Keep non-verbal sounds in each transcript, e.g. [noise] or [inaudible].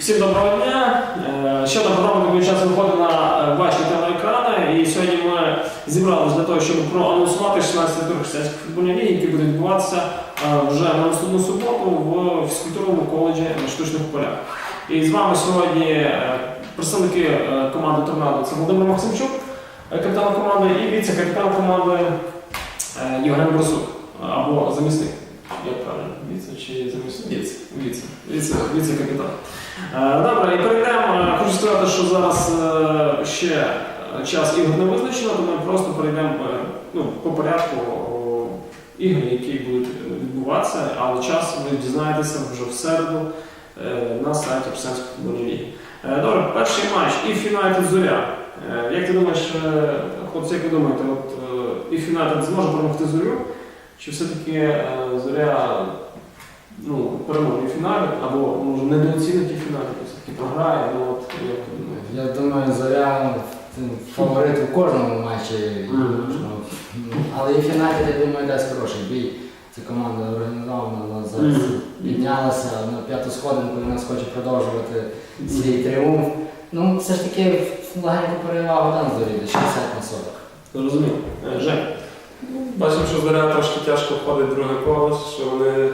Всім доброго дня. Е, Ще програма такий час виходить на е, ваші телеекрани. І сьогодні ми зібралися для того, щоб проанонсувати 16 тур християнської футбольної ліги, які будуть відбуватися е, вже на наступну суботу в фізкультурному коледжі на штучних полях. І з вами сьогодні представники команди Торнадо це Володимир Максимчук, капітан команди, і віце-капітан команди Євген Борсук або замісник. Як правильно? Віце чи замісник? Віце. Віце. Віце, віце-капітан. Е, Добре, і перейдемо. Е, Хочу сказати, що зараз е, ще час ігор не визначено, тому ми просто перейдемо ну, по порядку ігри, які будуть відбуватися, але час ви дізнаєтеся вже в середу на сайті Арсенської футбольної ліги. Добре, перший матч і Юнайтед Зоря. Як ти думаєш, хлопці, як ви думаєте, от і Юнайтед зможе перемогти зорю? Чи все-таки е, зоря ну, переможе фіналі, або може недооцінить в фіналі, все-таки програє, ну от як ви думаєте? Я думаю, Зоря ну, фаворит у кожному матчі. Ну, Але і фіналі, я думаю, дасть хороший бій. Ця команда організована, вона зараз піднялася на п'яту сходинку і нас хоче продовжувати свій тріумф. Ну, все ж таки легеньку перевагу там зорі, десь 60 на 40. Зрозумів. Е, Жень. Бачимо, що Зоря трошки тяжко входить друге коло, що вони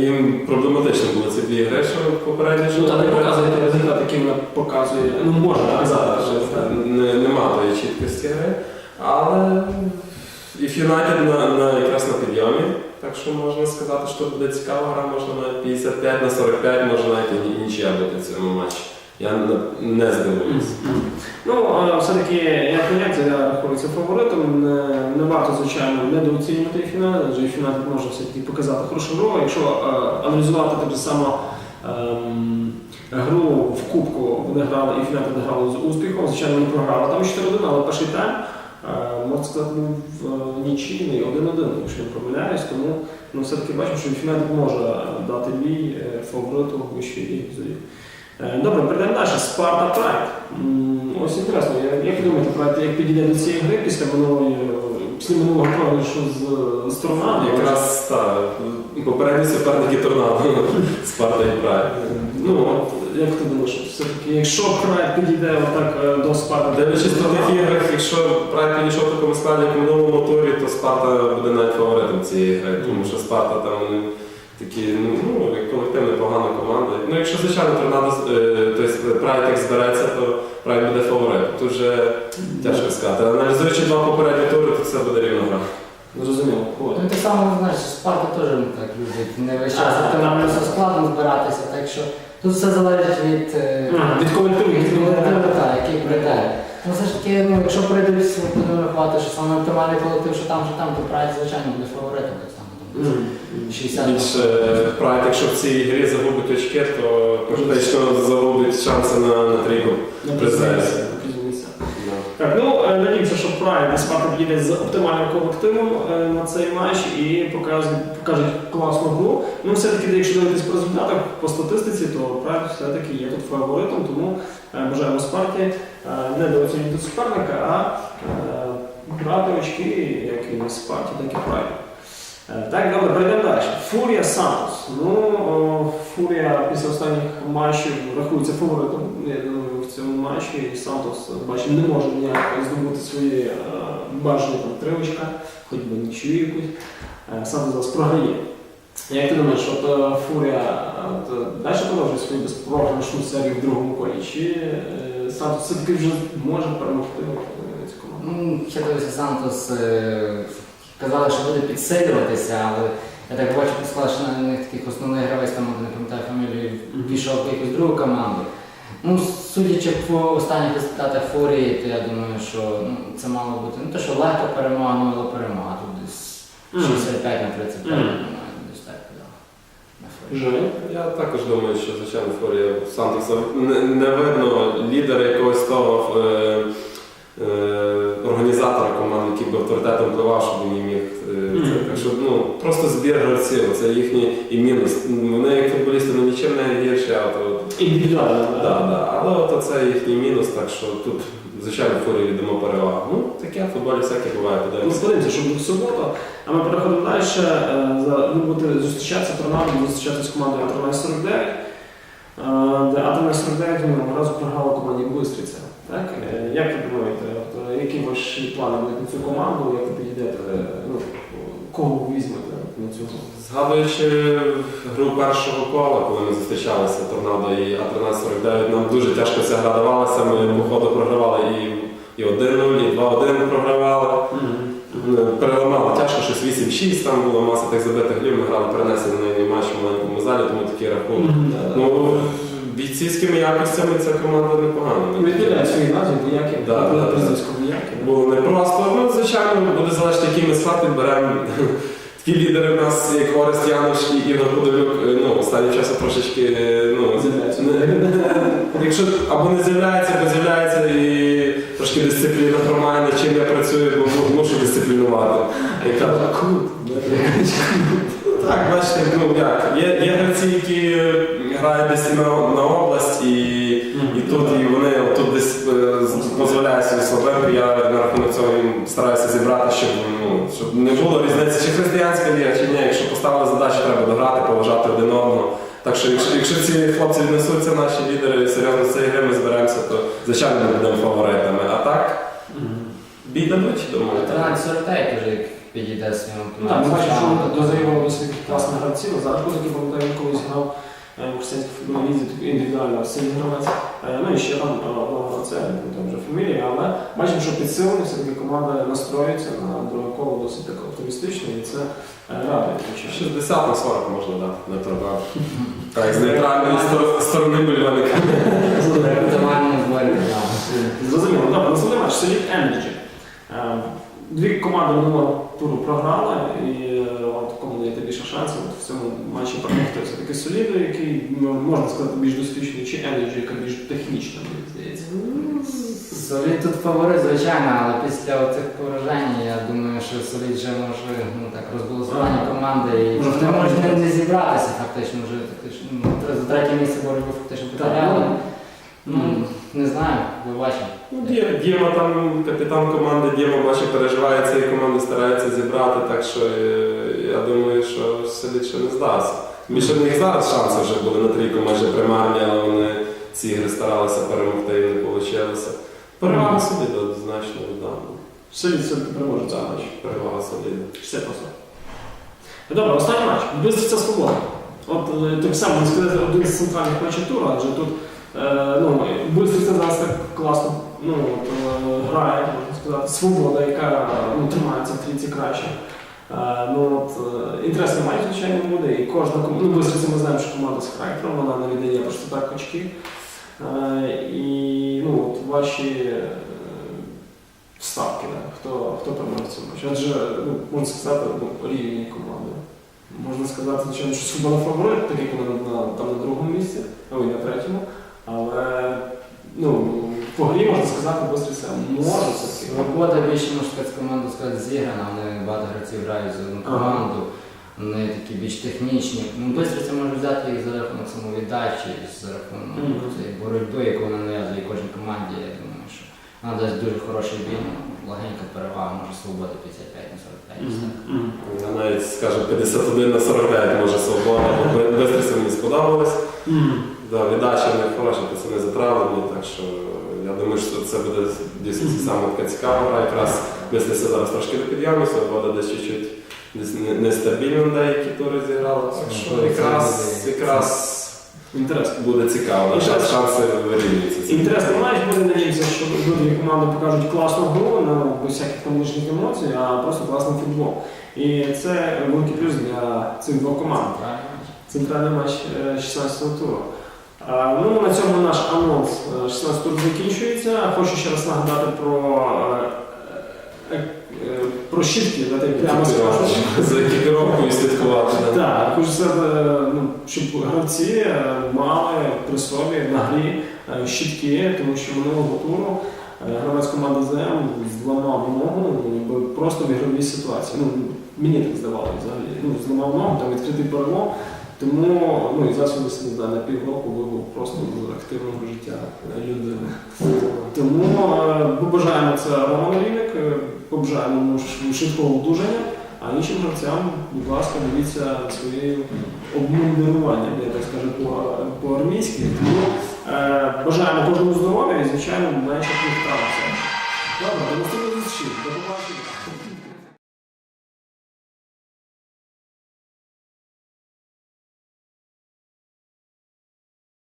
їм проблематично були ці дві гри, що попередні Ну, та не показує результат, який вона показує. Ну, може показати. що що не, нема тої чіткості гри. Але і Юнайтед на, на, якраз на підйомі. Так що можна сказати, що буде цікава гра, можна на 55 на 45, може навіть і нічия бути в цьому матчі. Я не, здивуюся. Ну, е, все-таки, як як, Зоря рахується фаворитом. Не, варто, звичайно, недооцінювати фінал, адже фінал може все-таки показати хорошу гру. Якщо е, аналізувати так само ем, гру в Кубку, вони грали і фінал грали з успіхом, звичайно, вони програли там 4-1, але перший тайм, е, можна сказати, був е, нічийний, 1-1, якщо не помиляюсь, тому ну, все-таки бачимо, що фінал може дати бій фавориту вищої ліги Добре, перейдемо далі. Спарта Прайд. Ось інтересно, як ви думаєте, як підійде до цієї гри після минулої, після минулого програшу з, з торнадо? Якраз так, попередні суперники торнадо, [laughs] Спарта і Прай. Ну, от, як ти думаєш, все-таки, якщо Прайд підійде отак е, до Спарта, Дивлячись на тих іграх, якщо Прайд підійшов в такому складі, як в минулому турі, то Спарта буде навіть фаворитом цієї гри, тому що Спарта там такі, ну, ну як колектив непогана команда. Ну, якщо звичайно торнадо, е, тобто Прайд як збереться, то Прайд буде фаворитом. Тут вже тяжко сказати. Аналізуючи два попередні тури, то це буде рівна гра. Зрозуміло. От. Ну, так само, знаєш, Спарта теж так любить не весь час все складно збиратися, так що тут все залежить від, е, Від колективу, від який колективу, так, який прийде. Ну все ж таки, ну, якщо прийдуть, будемо рахувати, що саме оптимальний колектив, що там, що там, то Прайд, звичайно, буде фаворитом 60 Більше Прайд, якщо в цій грі загубить очки, то фактично загубить шанси на, на трійку. Призер. Так, ну е, надіємося, що Прайд і Спарта підійде з оптимальним колективом е, на цей матч і покаже, покажуть класну гру. Ну, все-таки, якщо дивитись по результатах, по статистиці, то Прайд все-таки є тут фаворитом, тому е, бажаємо Спарті е, не недооцінювати суперника, а е, брати очки як і Спарті, так і Прайд. Е, Так, добре, перейдемо далі. Фурія Сантос. Ну, Фурія після останніх матчів рахується фаворитом в цьому матчі. І Сантос, бачимо, не може ніяк здобути свої е, бажані там три хоч би нічию якусь. Е, Сантос зараз програє. Як ти думаєш, от е, Фурія е, от, далі продовжує свою безпрограшну серію в другому колі? Чи е, Сантос все-таки вже може перемогти цю команду? Ну, ще дивився Сантос, казали, що буде підсилюватися, але я так бачу, сказали, що на них таких основний гравець, там не пам'ятаю фамілію, пішов в якусь другу команду. Ну, судячи по останніх результатах Фурії, то я думаю, що ну, це мало бути не те, що легка перемога, ну, але перемога. Тут десь 65 на 35, Мгм. думаю, десь так. да, на Фурії. Я також думаю, що звичайно Форія Сантоса не, не видно лідера якогось того е, е, організатора команди, який би авторитетом впливав, щоб він міг. Е, це, Мгм. так що ну, просто збір гравців, це їхній і мінус. Вони як футболісти ну, нічим не гірші, а то Індивідуально, да, да. але от це їхній мінус, так що тут звичайно Форії віддамо перевагу. Ну таке в футболі всяке буває, Ну, подивимося. подивимося, що буде в суботу. А ми переходимо далі. Е, за- Ви будете зустрічатися торнадо, зустрічатися з командою 1349. де Атомна 49 минулого разу програла команді Бистриця. Так? Е, Як ви думаєте, е, які ваші плани будуть на цю команду, як ви підійдете, е, ну, кого ви візьмете на цю гру? Згадуючи гру першого кола, коли ми зустрічалися Торнадо і А1349, нам дуже тяжко ця гра давалася. Ми по ходу програвали і, і 1-0, і 2-1 програвали. Ну, Переламали тяжко, щось 8-6, там була маса тих забитих голів, ми грали перенесений матч в маленькому залі, тому такий рахунок. Ну, бійцівськими якостями ця команда непогана. Відповідає своїй назві, ніякі, Да, да, да. ніякі. Було непросто. Ну, звичайно, буде залежати, які ми склад підберемо. Такі лідери в нас, як Орест Янош і Ігор Подолюк, е, ну, останнім часом трошечки, е, ну, З'являються. якщо або не з'являється, або з'являється і трошки дисципліна над чим я працюю, бо мушу дисциплінувати. Яка так, бачите, ну як, є, є гравці, які грають десь на, на область, і, і тут і вони тут десь е, з- дозволяють собі слабенько. Я на рахунок цього їм стараюся зібрати, щоб, ну, щоб не було різниці, чи християнська ліга, чи ні. Якщо поставили задачу, треба дограти, поважати один одного. Так що, якщо, якщо ці хлопці віднесуться, наші лідери серйозно з цієї гри, ми зберемося, то звичайно ми будемо фаворитами. А так, бій дадуть, думаю. так. 1349 вже як підійде своєму Ну, Так, ми бачимо, що дозаєвали досить класних гравців. Зараз козаки пам'ятаю, він колись грав в християнській футбольній лізі індивідуально сильний гравець. Ну і ще там е, не пам'ятаю вже фамілії, але бачимо, що підсилені все-таки команда настроюється на друге коло досить так оптимістично, і це радує. 60 на 40 можна дати на торгах. Так, з нейтральної стор- сторони так. Зрозуміло, добре, наступний матч Solid Energy. Дві команди минулого туру програли, і от даєте більше шансів от в цьому матчі перемогти. Все-таки Соліду, який ну, можна сказати більш досвідчений, чи Energy, яка більш технічна, мені здається. Солід тут фаворит, звичайно, але після цих поражень я думаю, що Солід вже може ну, так, розбалансування команди і не може не, не зібратися фактично вже фактично. Ну, за третє місце боротьбу фактично потеряли. Ну, не знаю, побачимо. Ну, Дєма там капітан команди, Дєма бачить, переживає цієї команди, старається зібрати, так що е, я думаю, що Селіт ще не здасться. Більше в них зараз шанси вже були на трійку майже примарні, але вони ці ігри старалися перемогти і не вийшло. Перевага собі однозначно віддам. Солід все-таки переможе цей матч. Перевага собі. Все просто. Добре, останній матч. Бистриця свобода. От е, так само сказати, один з центральних матчів туру, адже тут е, ну, Бистриця зараз так класно ну, от, е, грає, можна сказати, свобода, яка ну, тримається в трійці краще. Е, ну, от, е, інтересний матч, звичайно, буде. І кожна ну, Бистриця ми знаємо, що команда з характером, вона не віддає просто так очки. Е, і ну, от, ваші ставки, да? хто, хто переможе цьому матчі. Адже ну, можна сказати, ну, рівні команди. Можна сказати, звичайно, що Свобода фаворит, так як вона на, там на другому місці, ой, на третьому. Але ну, по грі можна сказати, Бистриця може все-таки. Свобода більше можна сказати, команда сказати зіграна, вони багато гравців грають за одну команду. Вони такі більш технічні. Ну, це може взяти їх за рахунок самовіддачі, за рахунок цієї боротьби, яку вона нав'язує кожній команді. Я думаю, що вона дасть дуже хороший бій, легенька перевага, може свобода 55 на 45. Мгм. Мгм. Я навіть скажу 51 на 49 може свобода, бо Бистриця мені сподобалось. Да, віддача в них хороша, пацани затравлені, так що я думаю, що це буде дійсно саме така цікава гра. Якраз мислиться зараз трошки до підйому, свобода десь чуть-чуть десь нестабільно деякі тури зіграли. Так що Ну, якраз, буде. якраз Інтересно. буде цікаво, І шанси вирівнюються. Інтересний матч буде, надіємося, що обидві команди покажуть класну гру, не без всяких там лишніх емоцій, а просто класний футбол. І це великий плюс для цих двох команд. Центральний матч е, 16-го туру. Ну, на цьому наш анонс е, 16 тур закінчується. Хочу ще раз нагадати про, е, е, е, про щітки, дати прямо скажу. За екіпіровкою слідкувати. Так, хочу сказати, ну, щоб гравці е, мали при собі на грі е, щітки, тому що минулого туру е, гравець команди ЗМ зламав ногу просто в ігровій ситуації. Ну, мені так здавалося взагалі. Ну, зламав ногу, там відкритий перелом. Тому ну, і зараз він десь, на півроку вибув просто з активного життя людини. Тому е, побажаємо це Роману Рівник, е, побажаємо швидкого одужання. А іншим гравцям, будь ласка, дивіться своє обмундирування, я так скажу по- по-армійськи. Тому е, бажаємо кожному здоров'я і, звичайно, менше травм. Добре, до наступної зустрічі. До побачення.